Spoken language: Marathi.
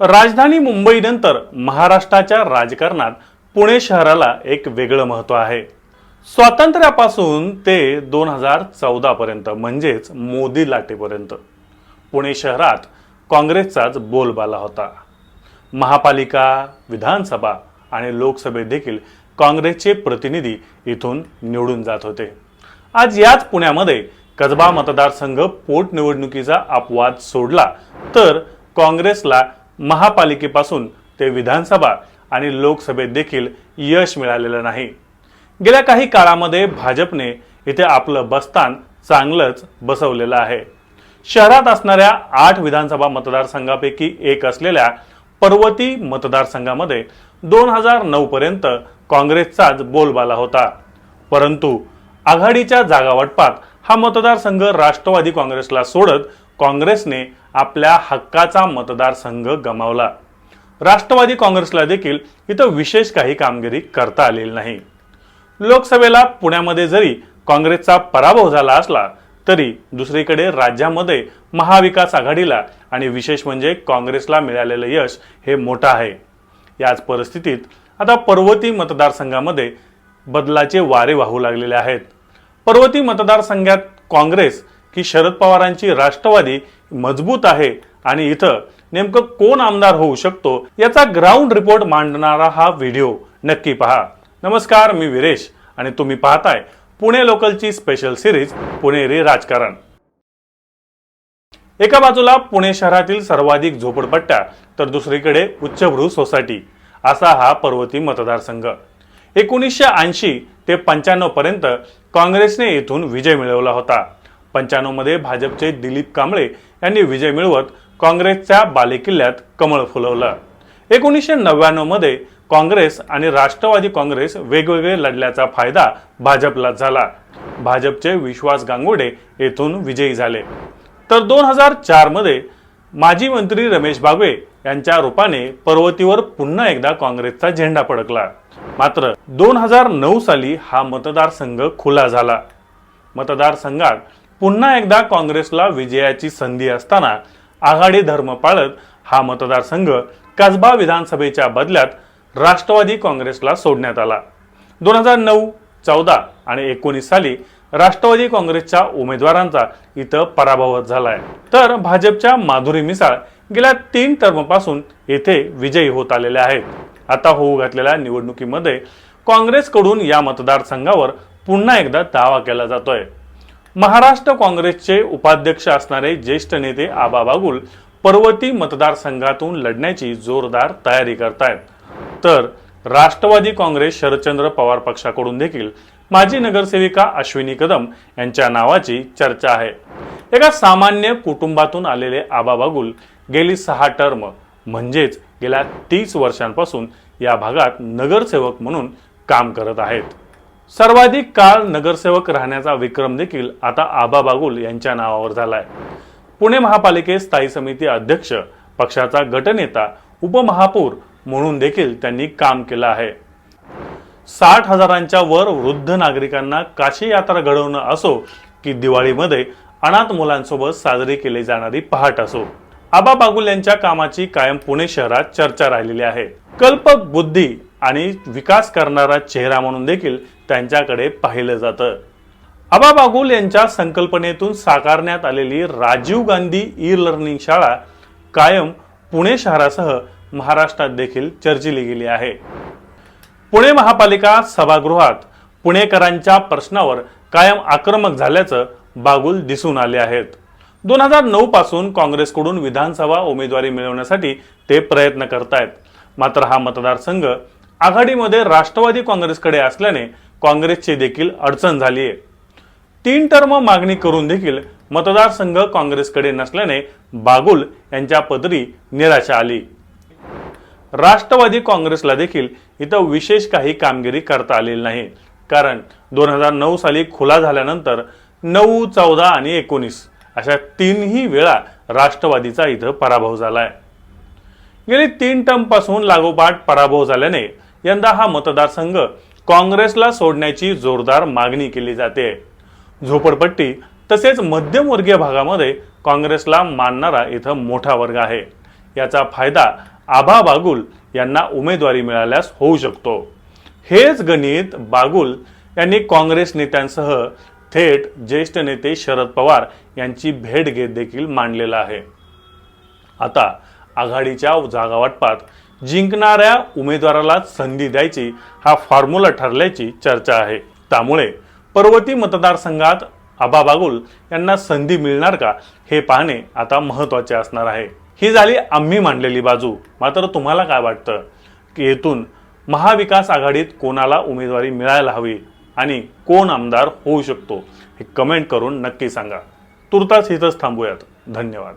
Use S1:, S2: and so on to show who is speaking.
S1: राजधानी मुंबईनंतर महाराष्ट्राच्या राजकारणात पुणे शहराला एक वेगळं महत्त्व आहे. स्वातंत्र्यापासून ते दोन हजार चौदापर्यंत म्हणजेच मोदी लाटेपर्यंत पुणे शहरात काँग्रेसचाच बोलबाला होता. महापालिका विधानसभा आणि लोकसभेत देखील काँग्रेसचे प्रतिनिधी इथून निवडून जात होते. आज याच पुण्यामध्ये कसबा मतदारसंघ पोटनिवडणुकीचा अपवाद सोडला तर काँग्रेसला महापालिकेपासून ते विधानसभा आणि लोकसभेत देखील यश मिळालेलं नाही. गेल्या काही काळामध्ये भाजपने इथे आपलं बस्तान चांगलंच बसवलेलं आहे. शहरात असणाऱ्या आठ विधानसभा मतदारसंघापैकी एक असलेल्या पर्वती मतदारसंघामध्ये दोन हजार नऊ पर्यंत काँग्रेसचाच बोलबाला होता. परंतु आघाडीच्या जागावाटपात हा मतदारसंघ राष्ट्रवादी काँग्रेसला सोडत काँग्रेसने आपल्या हक्काचा मतदारसंघ गमावला. राष्ट्रवादी काँग्रेसला देखील इथं विशेष काही कामगिरी करता आलेली नाही. लोकसभेला पुण्यामध्ये जरी काँग्रेसचा पराभव झाला असला तरी दुसरीकडे राज्यामध्ये महाविकास आघाडीला आणि विशेष म्हणजे काँग्रेसला मिळालेलं यश हे मोठं आहे. याच परिस्थितीत आता पर्वती मतदारसंघामध्ये बदलाचे वारे वाहू लागलेले आहेत. पर्वती मतदारसंघात काँग्रेस की शरद पवारांची राष्ट्रवादी मजबूत आहे आणि इथं नेमकं कोण आमदार होऊ शकतो याचा ग्राउंड रिपोर्ट मांडणारा हा व्हिडिओ. नक्की पहा. नमस्कार मी विरेश आणि तुम्ही पाहताय पुणे लोकलची स्पेशल सिरीज पुणेरी राजकारण. एका बाजूला पुणे शहरातील सर्वाधिक झोपडपट्ट्या तर दुसरीकडे उच्चभ्रू सोसायटी असा हा पर्वती मतदारसंघ. एकोणीसशे ऐंशी ते पंच्याण्णव पर्यंत काँग्रेसने येथून विजय मिळवला होता. पंच्याण्णवमध्ये भाजपचे दिलीप कांबळे यांनी विजय मिळवत काँग्रेसच्या बालेकिल्ल्यात कमळ फुलवलं. एकोणीसशे नव्याण्णवमध्ये काँग्रेस आणि राष्ट्रवादी काँग्रेस वेगवेगळे लढल्याचा फायदा भाजपला झाला. भाजपचे विश्वास गांगुडे येथून विजयी झाले. तर दोन हजार चारमध्ये माजी मंत्री रमेश बागवे यांच्या रूपाने पर्वतीवर पुन्हा एकदा काँग्रेसचा झेंडा फडकला. मात्र दोन हजार नऊ साली हा मतदारसंघ खुला झाला. मतदारसंघात पुन्हा एकदा काँग्रेसला विजयाची संधी असताना आघाडी धर्म पाळत हा मतदारसंघ कसबा विधानसभेच्या बदल्यात राष्ट्रवादी काँग्रेसला सोडण्यात आला. दोन हजार नऊ चौदा आणि एकोणीस साली राष्ट्रवादी काँग्रेसच्या उमेदवारांचा इथं पराभव झालाय. तर भाजपच्या माधुरी मिसाळ गेल्या तीन टर्मपासून येथे विजयी होत आलेल्या आहेत. आता होऊ घातलेल्या निवडणुकीमध्ये काँग्रेसकडून या मतदारसंघावर पुन्हा एकदा दावा केला जातोय. महाराष्ट्र काँग्रेसचे उपाध्यक्ष असणारे ज्येष्ठ नेते आबा बागुल पर्वती मतदारसंघातून लढण्याची जोरदार तयारी करतायत. तर राष्ट्रवादी काँग्रेस शरदचंद्र पवार पक्षाकडून देखील माजी नगरसेविका अश्विनी कदम यांच्या नावाची चर्चा आहे. एका सामान्य कुटुंबातून आलेले आबा बागुल गेली सहा टर्म म्हणजेच गेल्या तीस वर्षांपासून या भागात नगरसेवक म्हणून काम करत आहेत. सर्वाधिक काळ नगरसेवक राहण्याचा विक्रम देखील आता आबा बागुल यांच्या नावावर झालाय. पुणे महापालिकेत स्थायी समिती अध्यक्ष पक्षाचा गटनेता उपमहापौर म्हणून देखील त्यांनी काम केलं आहे. साठ हजारांच्या वर वृद्ध नागरिकांना काशी यात्रा घडवणं असो की दिवाळीमध्ये अनाथ मुलांसोबत साजरी केली जाणारी पहाट असो. आबा बागुल यांच्या कामाची कायम पुणे शहरात चर्चा राहिलेली आहे. कल्पक बुद्धी आणि विकास करणारा चेहरा म्हणून देखील त्यांच्याकडे पाहिलं जातं. आबा बागुल यांच्या संकल्पनेतून साकारण्यात आलेली राजीव गांधी ई लर्निंग शाळा कायम पुणे शहरासह महाराष्ट्रात देखील चर्चिली गेली आहे. पुणे महापालिका सभागृहात पुणेकरांच्या प्रश्नावर कायम आक्रमक झाल्याचं बागुल दिसून आले आहेत. दोन हजार नऊ पासून काँग्रेसकडून विधानसभा उमेदवारी मिळवण्यासाठी ते प्रयत्न करतायत. मात्र हा मतदारसंघ आघाडीमध्ये राष्ट्रवादी काँग्रेसकडे असल्याने काँग्रेसची देखील अडचण झाली आहे तीन टर्म मागणी करून देखील मतदारसंघ काँग्रेसकडे नसल्याने बागुल यांच्या पदरी निराशा आली. राष्ट्रवादी काँग्रेसला देखील इथं विशेष काही कामगिरी करता आलेली नाही. कारण दोन हजार नऊ साली खुला झाल्यानंतर नऊ चौदा आणि एकोणीस अशा तीनही वेळा राष्ट्रवादीचा इथं पराभव झालाय. गेली तीन टर्मपासून लागोपाठ पराभव झाल्याने यंदा हा मतदारसंघ काँग्रेसला सोडण्याची जोरदार मागणी केली जाते. झोपडपट्टी तसेच मध्यमवर्गीय भागामध्ये काँग्रेसला मानणारा इथं मोठा वर्ग आहे. याचा फायदा आभा बागुल यांना उमेदवारी मिळाल्यास होऊ शकतो. हेच गणित बागुल यांनी काँग्रेस नेत्यांसह थेट ज्येष्ठ नेते शरद पवार यांची भेट घेत देखील मांडलेलं आहे. आता आघाडीच्या जागावाटपात जिंकणाऱ्या उमेदवाराला संधी द्यायची हा फॉर्म्युला ठरल्याची चर्चा आहे. त्यामुळे पर्वती मतदारसंघात आबा बागुल यांना संधी मिळणार का हे पाहणे आता महत्त्वाचे असणार आहे. ही झाली आम्ही मांडलेली बाजू. मात्र तुम्हाला काय वाटतं? की येथून महाविकास आघाडीत कोणाला उमेदवारी मिळायला हवी आणि कोण आमदार होऊ शकतो हे कमेंट करून नक्की सांगा. तुर्तास इथंच थांबूयात. धन्यवाद.